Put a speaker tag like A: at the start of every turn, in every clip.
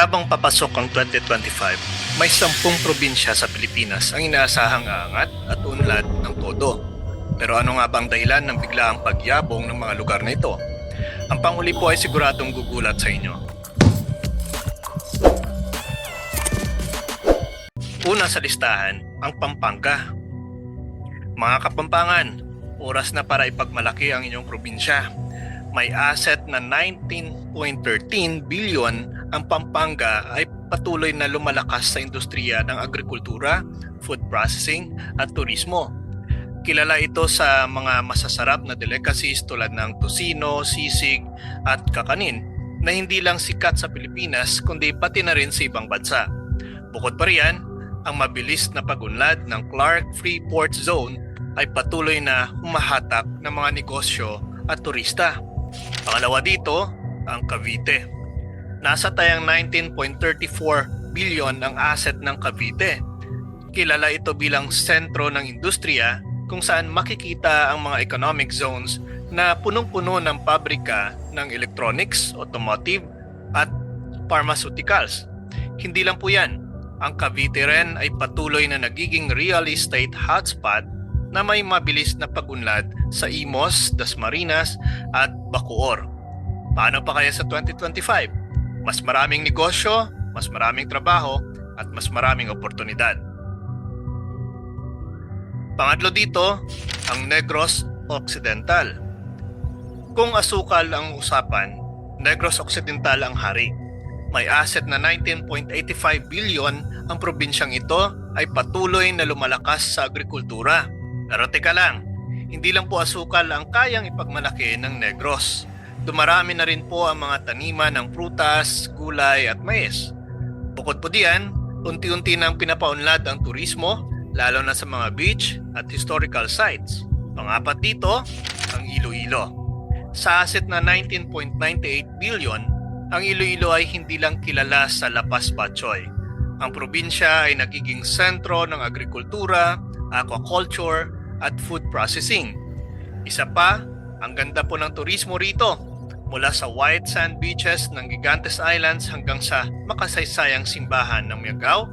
A: Habang papasok ang 2025, may sampung probinsya sa Pilipinas ang inaasahang aangat at unlad ng todo. Pero ano nga ba ang dahilan ng biglaang pagyabong ng mga lugar na ito? Ang panghuli po ay siguradong gugulat sa inyo. Una sa listahan, ang Pampanga. Mga Kapampangan, oras na para ipagmalaki ang inyong probinsya. May asset na 19.13 billion ang Pampanga ay patuloy na lumalakas sa industriya ng agrikultura, food processing at turismo. Kilala ito sa mga masasarap na delicacies tulad ng tosino, sisig at kakanin na hindi lang sikat sa Pilipinas kundi pati na rin sa ibang bansa. Bukod pa riyan, ang mabilis na pagunlad ng Clark Free Port Zone ay patuloy na humahatak ng mga negosyo at turista. Pangalawa dito, ang Cavite. Nasa tayang 19.34 billion ang asset ng Cavite. Kilala ito bilang sentro ng industriya kung saan makikita ang mga economic zones na punong-puno ng pabrika ng electronics, automotive at pharmaceuticals. Hindi lang po yan, ang Cavite rin ay patuloy na nagiging real estate hotspot na may mabilis na pagunlad sa Imos, Dasmariñas at Bacoor. Paano pa kaya sa 2025? Mas maraming negosyo, mas maraming trabaho, at mas maraming oportunidad. Pangatlo dito, ang Negros Occidental. Kung asukal ang usapan, Negros Occidental ang hari. May asset na 19.85 billion ang probinsyang ito ay patuloy na lumalakas sa agrikultura. Pero teka lang, hindi lang po asukal ang kayang ipagmalaki ng Negros. Dumarami na rin po ang mga taniman ng prutas, gulay at mais. Bukod po diyan, unti-unti nang pinapaunlad ang turismo, lalo na sa mga beach at historical sites. Pangapat dito, ang Iloilo. Sa asset na 19.98 billion, ang Iloilo ay hindi lang kilala sa Lapas Batchoy. Ang probinsya ay nagiging sentro ng agrikultura, aquaculture at food processing. Isa pa, ang ganda po ng turismo rito. Mula sa white sand beaches ng Gigantes Islands hanggang sa makasaysayang simbahan ng Miagao,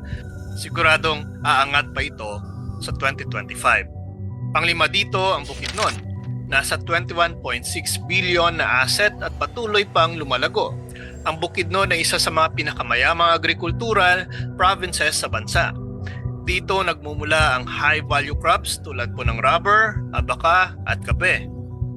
A: siguradong aangat pa ito sa 2025. Panglima dito ang Bukidnon. Nasa 21.6 billion na asset at patuloy pang lumalago. Ang Bukidnon ay isa sa mga pinakamayamang agricultural provinces sa bansa. Dito nagmumula ang high value crops tulad po ng rubber, abaka at kape.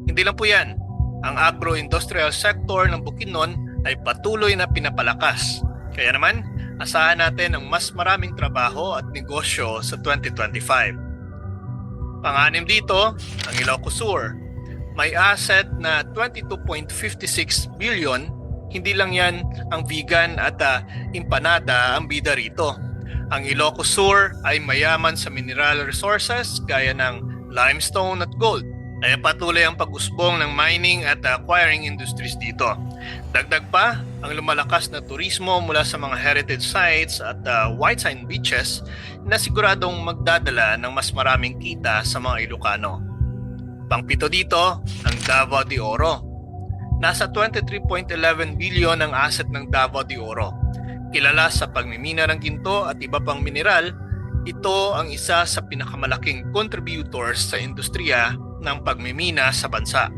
A: Hindi lang po yan. Ang agro-industrial sector ng Bukidnon ay patuloy na pinapalakas. Kaya naman, asahan natin ang mas maraming trabaho at negosyo sa 2025. Panganim dito, ang Ilocos Sur. May asset na 22.56 billion. Hindi lang yan ang vegan at uh, empanada ang bida rito. Ang Ilocos Sur ay mayaman sa mineral resources gaya ng limestone at gold. Ay patuloy ang pag-usbong ng mining at acquiring industries dito. Dagdag pa, ang lumalakas na turismo mula sa mga heritage sites at uh, white sand beaches na siguradong magdadala ng mas maraming kita sa mga Ilocano. Pangpito dito, ang Davao de Oro. Nasa 23.11 billion ang asset ng Davao de Oro. Kilala sa pagmimina ng ginto at iba pang mineral, ito ang isa sa pinakamalaking contributors sa industriya ng pagmimina sa bansa.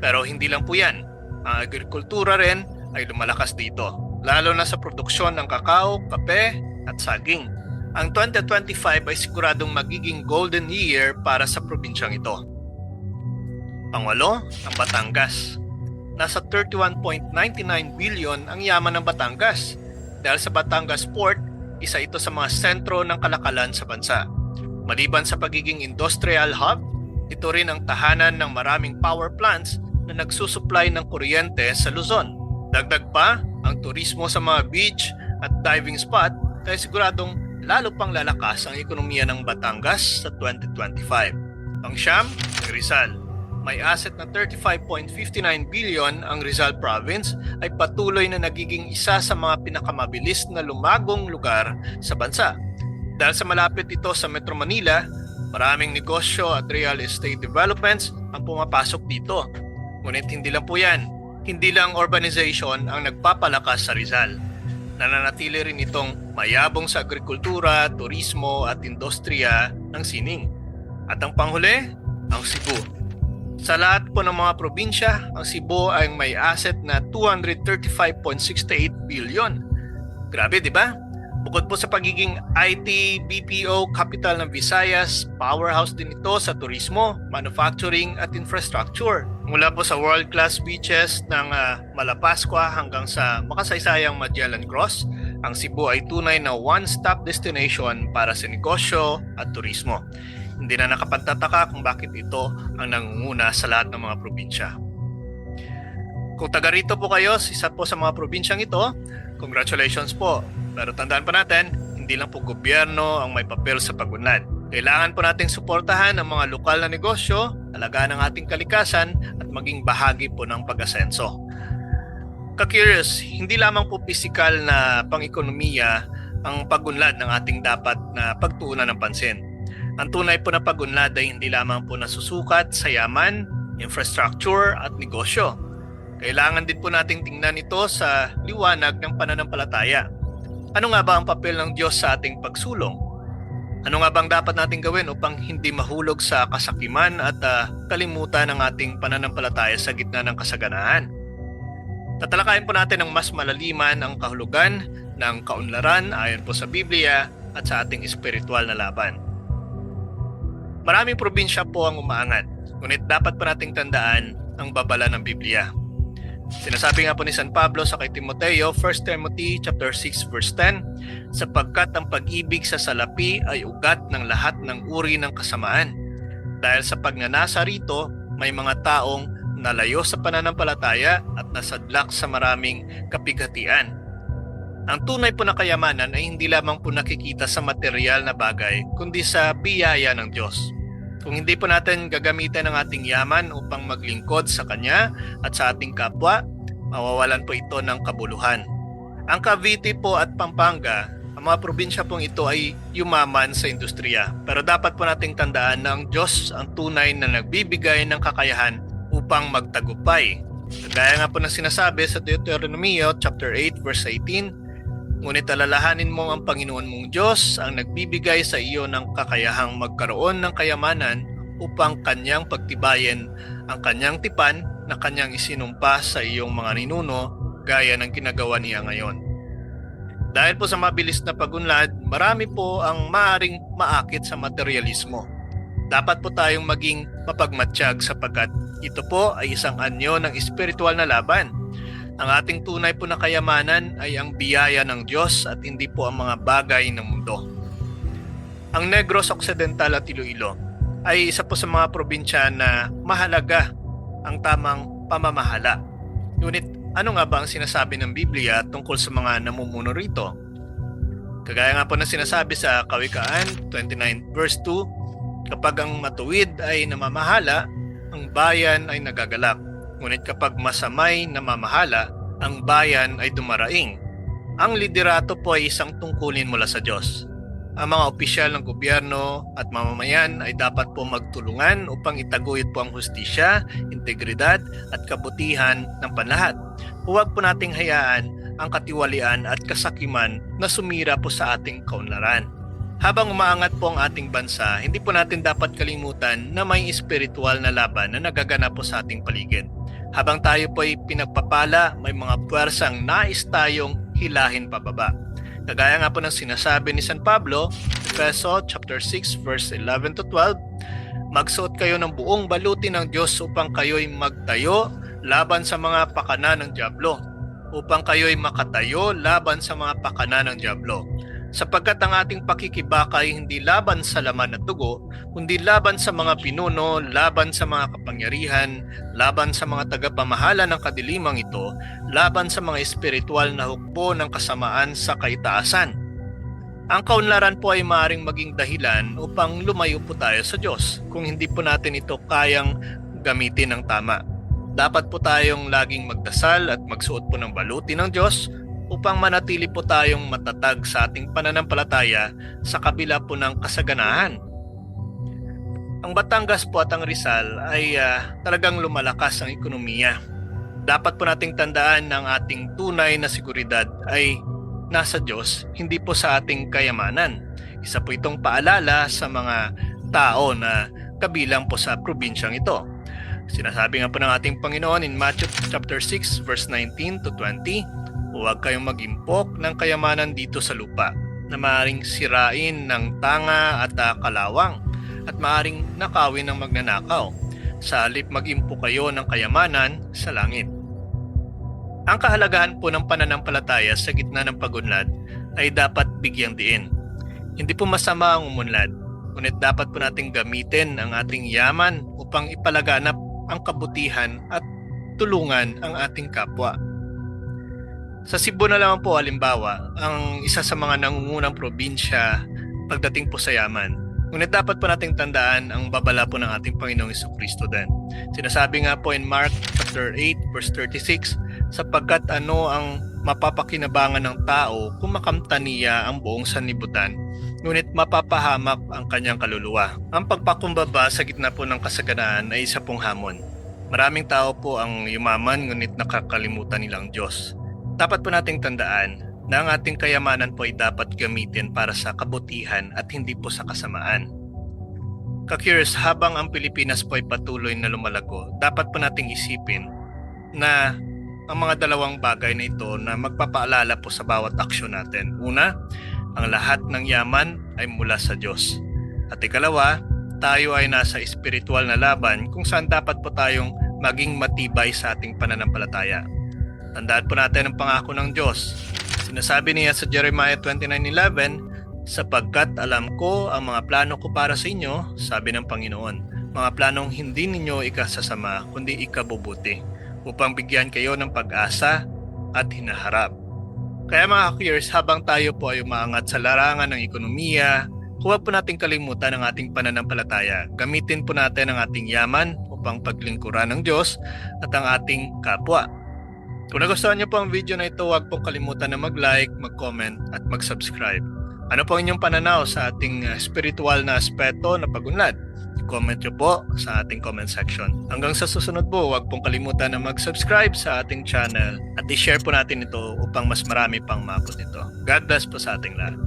A: Pero hindi lang po yan. Ang agrikultura rin ay lumalakas dito, lalo na sa produksyon ng kakao, kape at saging. Ang 2025 ay siguradong magiging golden year para sa probinsyang ito. Pangwalo, ang Batangas. Nasa 31.99 billion ang yaman ng Batangas. Dahil sa Batangas Port, isa ito sa mga sentro ng kalakalan sa bansa. Maliban sa pagiging industrial hub, ito rin ang tahanan ng maraming power plants na nagsusupply ng kuryente sa Luzon. Dagdag pa, ang turismo sa mga beach at diving spot kaya siguradong lalo pang lalakas ang ekonomiya ng Batangas sa 2025. Ang Siyam, ang Rizal. May asset na 35.59 billion ang Rizal Province ay patuloy na nagiging isa sa mga pinakamabilis na lumagong lugar sa bansa. Dahil sa malapit ito sa Metro Manila, maraming negosyo at real estate developments ang pumapasok dito. Ngunit hindi lang po yan. Hindi lang urbanization ang nagpapalakas sa Rizal. nananatili rin itong mayabong sa agrikultura, turismo at industriya ng sining. At ang panghuli, ang Cebu. Sa lahat po ng mga probinsya, ang Cebu ay may asset na 235.68 billion. Grabe, di ba? Bukod po sa pagiging IT, BPO, capital ng Visayas, powerhouse din ito sa turismo, manufacturing at infrastructure. Mula po sa world-class beaches ng ah, Malapascua hanggang sa makasaysayang Magellan Cross, ang Cebu ay tunay na one-stop destination para sa negosyo at turismo. Hindi na nakapagtataka kung bakit ito ang nangunguna sa lahat ng mga probinsya. Kung taga rito po kayo, isa po sa mga probinsyang ito, congratulations po. Pero tandaan po natin, hindi lang po gobyerno ang may papel sa pagunlad. Kailangan po nating suportahan ang mga lokal na negosyo, alagaan ang ating kalikasan at maging bahagi po ng pag-asenso. Ka-curious, hindi lamang po pisikal na pang-ekonomiya ang pagunlad ng ating dapat na pagtuunan ng pansin. Ang tunay po na pagunlad ay hindi lamang po nasusukat sa yaman, infrastructure at negosyo. Kailangan din po nating tingnan ito sa liwanag ng pananampalataya. Ano nga ba ang papel ng Diyos sa ating pagsulong? Ano nga bang dapat nating gawin upang hindi mahulog sa kasakiman at ah, kalimutan ang ating pananampalataya sa gitna ng kasaganaan? Tatalakayin po natin ng mas malaliman ang kahulugan ng kaunlaran ayon po sa Biblia at sa ating espiritual na laban. Maraming probinsya po ang umaangat, ngunit dapat pa nating tandaan ang babala ng Biblia. Sinasabi nga po ni San Pablo sa kay Timoteo, 1 Timothy chapter 6 verse 10, sapagkat ang pag-ibig sa salapi ay ugat ng lahat ng uri ng kasamaan. Dahil sa pagnanasa rito, may mga taong nalayo sa pananampalataya at nasadlak sa maraming kapighatian. Ang tunay po na kayamanan ay hindi lamang po nakikita sa material na bagay, kundi sa biyaya ng Diyos. Kung hindi po natin gagamitan ang ating yaman upang maglingkod sa Kanya at sa ating kapwa, mawawalan po ito ng kabuluhan. Ang Cavite po at Pampanga, ang mga probinsya pong ito ay yumaman sa industriya. Pero dapat po nating tandaan na ang Diyos ang tunay na nagbibigay ng kakayahan upang magtagumpay. Kagaya nga po ng sinasabi sa Deuteronomio chapter 8 verse 18, Ngunit alalahanin mo ang Panginoon mong Diyos ang nagbibigay sa iyo ng kakayahang magkaroon ng kayamanan upang kanyang pagtibayin ang kanyang tipan na kanyang isinumpa sa iyong mga ninuno gaya ng ginagawa niya ngayon. Dahil po sa mabilis na pagunlad, marami po ang maaring maakit sa materialismo. Dapat po tayong maging mapagmatsyag sapagkat ito po ay isang anyo ng espiritual na laban. Ang ating tunay po na kayamanan ay ang biyaya ng Diyos at hindi po ang mga bagay ng mundo. Ang Negros Occidental at Iloilo ay isa po sa mga probinsya na mahalaga ang tamang pamamahala. Ngunit ano nga ba ang sinasabi ng Biblia tungkol sa mga namumuno rito? Kagaya nga po na sinasabi sa Kawikaan 29 verse 2, kapag ang matuwid ay namamahala, ang bayan ay nagagalak. Ngunit kapag masamay namamahala, ang bayan ay dumaraing. Ang liderato po ay isang tungkulin mula sa Diyos. Ang mga opisyal ng gobyerno at mamamayan ay dapat po magtulungan upang itaguyod po ang hustisya, integridad at kabutihan ng panlahat. Huwag po nating hayaan ang katiwalian at kasakiman na sumira po sa ating kaunlaran. Habang umaangat po ang ating bansa, hindi po natin dapat kalimutan na may espiritual na laban na nagaganap po sa ating paligid. Habang tayo po ay pinagpapala, may mga puwersang nais tayong hilahin pababa. Kagaya nga po ng sinasabi ni San Pablo, Efeso chapter 6 verse 11 to 12, Magsuot kayo ng buong baluti ng Diyos upang kayo'y magtayo laban sa mga pakana ng Diablo, upang kayo'y makatayo laban sa mga pakana ng Diablo sapagkat ang ating pakikibaka ay hindi laban sa laman at dugo, kundi laban sa mga pinuno, laban sa mga kapangyarihan, laban sa mga tagapamahala ng kadilimang ito, laban sa mga espiritual na hukbo ng kasamaan sa kaitaasan. Ang kaunlaran po ay maaaring maging dahilan upang lumayo po tayo sa Diyos kung hindi po natin ito kayang gamitin ng tama. Dapat po tayong laging magdasal at magsuot po ng baluti ng Diyos upang manatili po tayong matatag sa ating pananampalataya sa kabila po ng kasaganahan. Ang Batangas po at ang Rizal ay ah, talagang lumalakas ang ekonomiya. Dapat po nating tandaan ng ating tunay na seguridad ay nasa Diyos, hindi po sa ating kayamanan. Isa po itong paalala sa mga tao na kabilang po sa probinsyang ito. Sinasabi nga po ng ating Panginoon in Matthew chapter 6 verse 19 to 20, Huwag kayong mag-impok ng kayamanan dito sa lupa na maaring sirain ng tanga at ah, kalawang at maaring nakawin ng magnanakaw. Sa halip mag-impo kayo ng kayamanan sa langit. Ang kahalagahan po ng pananampalataya sa gitna ng pagunlad ay dapat bigyang diin. Hindi po masama ang umunlad, ngunit dapat po nating gamitin ang ating yaman upang ipalaganap ang kabutihan at tulungan ang ating kapwa. Sa Cebu na lang po halimbawa, ang isa sa mga nangungunang probinsya pagdating po sa yaman. Ngunit dapat po nating tandaan ang babala po ng ating Panginoong Kristo din. Sinasabi nga po in Mark chapter 8 verse 36, sapagkat ano ang mapapakinabangan ng tao kung makamta niya ang buong sanlibutan, ngunit mapapahamak ang kanyang kaluluwa. Ang pagpakumbaba sa gitna po ng kasaganaan ay isa pong hamon. Maraming tao po ang yumaman ngunit nakakalimutan nilang Diyos. Dapat po nating tandaan na ang ating kayamanan po ay dapat gamitin para sa kabutihan at hindi po sa kasamaan. Kakurious, habang ang Pilipinas po ay patuloy na lumalago, dapat po nating isipin na ang mga dalawang bagay na ito na magpapaalala po sa bawat aksyon natin. Una, ang lahat ng yaman ay mula sa Diyos. At ikalawa, tayo ay nasa espiritual na laban kung saan dapat po tayong maging matibay sa ating pananampalataya. Tandaan po natin ang pangako ng Diyos. Sinasabi niya sa Jeremiah 29.11, sapagkat alam ko ang mga plano ko para sa inyo, sabi ng Panginoon, mga planong hindi ninyo ikasasama, kundi ikabubuti, upang bigyan kayo ng pag-asa at hinaharap. Kaya mga ka-careers, habang tayo po ay umaangat sa larangan ng ekonomiya, huwag po nating kalimutan ang ating pananampalataya. Gamitin po natin ang ating yaman upang paglingkuran ng Diyos at ang ating kapwa. Kung nagustuhan niyo po ang video na ito, huwag pong kalimutan na mag-like, mag-comment at mag-subscribe. Ano po ang inyong pananaw sa ating uh, spiritual na aspeto na pagunlad? I-comment niyo po sa ating comment section. Hanggang sa susunod po, huwag pong kalimutan na mag-subscribe sa ating channel at i-share po natin ito upang mas marami pang maabot nito. God bless po sa ating lahat.